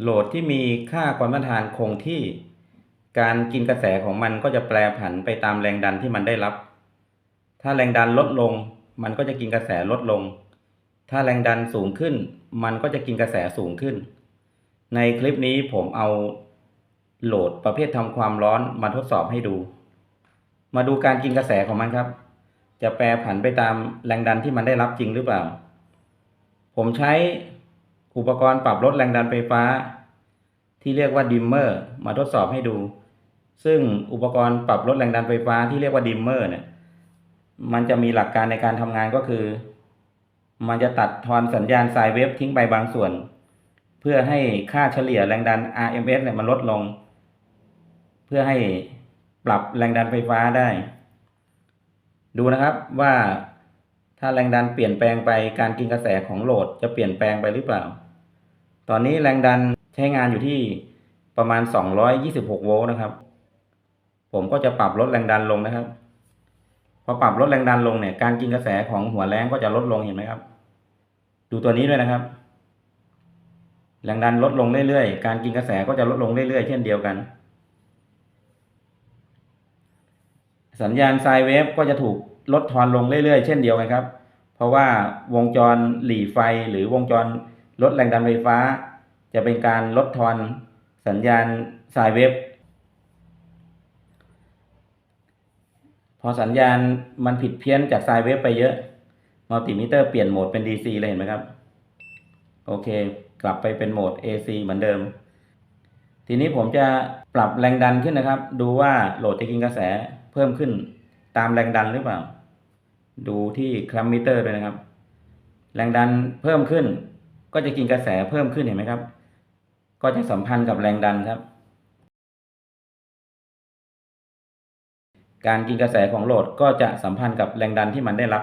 โหลดที่มีค่าความต้านทานคงที่ การกินกระแสของมันก็จะแปรผันไปตามแรงดันที่มันได้รับ ถ้าแรงดันลดลง มันก็จะกินกระแสลดลง ถ้าแรงดันสูงขึ้น มันก็จะกินกระแสสูงขึ้น ในคลิปนี้ผมเอาโหลดประเภททำความร้อนมาทดสอบให้ดู มาดูการกินกระแสของมันครับ จะแปรผันไปตามแรงดันที่มันได้รับจริงหรือเปล่า ผมใช้ อุปกรณ์ปรับลดแรงดันไฟฟ้า ที่เรียกว่าดิมเมอร์มาทดสอบให้ดู ซึ่งอุปกรณ์ปรับลดแรงดันไฟฟ้าที่เรียกว่าดิมเมอร์เนี่ยมันจะมีหลักการในการทำงานก็คือ มันจะตัดทอนสัญญาณไซน์เวฟทิ้งไปบางส่วน เพื่อให้ค่าเฉลี่ยแรงดัน RMS เนี่ยมันลดลง เพื่อให้ปรับแรงดันไฟฟ้าได้ ดูนะครับว่า ถ้าแรงดันเปลี่ยนแปลงไปการกินกระแสของโหลดจะเปลี่ยนแปลงไปหรือเปล่า ตอนนี้แรงดันใช้งานอยู่ที่ประมาณ 226 โวลต์นะครับ ผมก็จะปรับลดแรงดันลงนะครับ พอปรับลดแรงดันลงเนี่ยการกินกระแสของหัวแรงก็จะลดลงเห็นไหมครับ ดูตัวนี้ด้วยนะครับ แรงดันลดลงเรื่อยๆ การกินกระแสก็จะลดลงเรื่อยๆ เช่นเดียวกัน สัญญาณไซเวฟก็จะถูก ลดทอนลงเรื่อยๆ เช่นเดียวกันครับ เพราะว่าวงจรหลีไฟหรือวงจรลดแรงดันไฟฟ้า จะเป็นการลดทอนสัญญาณไซน์เวฟพอสัญญาณมันผิดเพี้ยนจากไซน์เวฟไปเยอะมัลติมิเตอร์เปลี่ยนโหมดเป็น DC เลยเห็นไหมครับ โอเค กลับไปเป็นโหมด AC เหมือนเดิม ทีนี้ผมจะปรับแรงดันขึ้นนะครับ ดูว่าโหลดจะกินกระแสเพิ่มขึ้น ตามแรงดันหรือเปล่า ดูที่คลัมมิเตอร์ด้วยนะครับ แรงดันเพิ่มขึ้น ก็จะกินกระแสเพิ่มขึ้นเห็นไหมครับ ก็จะสัมพันธ์กับแรงดันครับ การกินกระแสของโหลดก็จะสัมพันธ์กับแรงดันที่มันได้รับ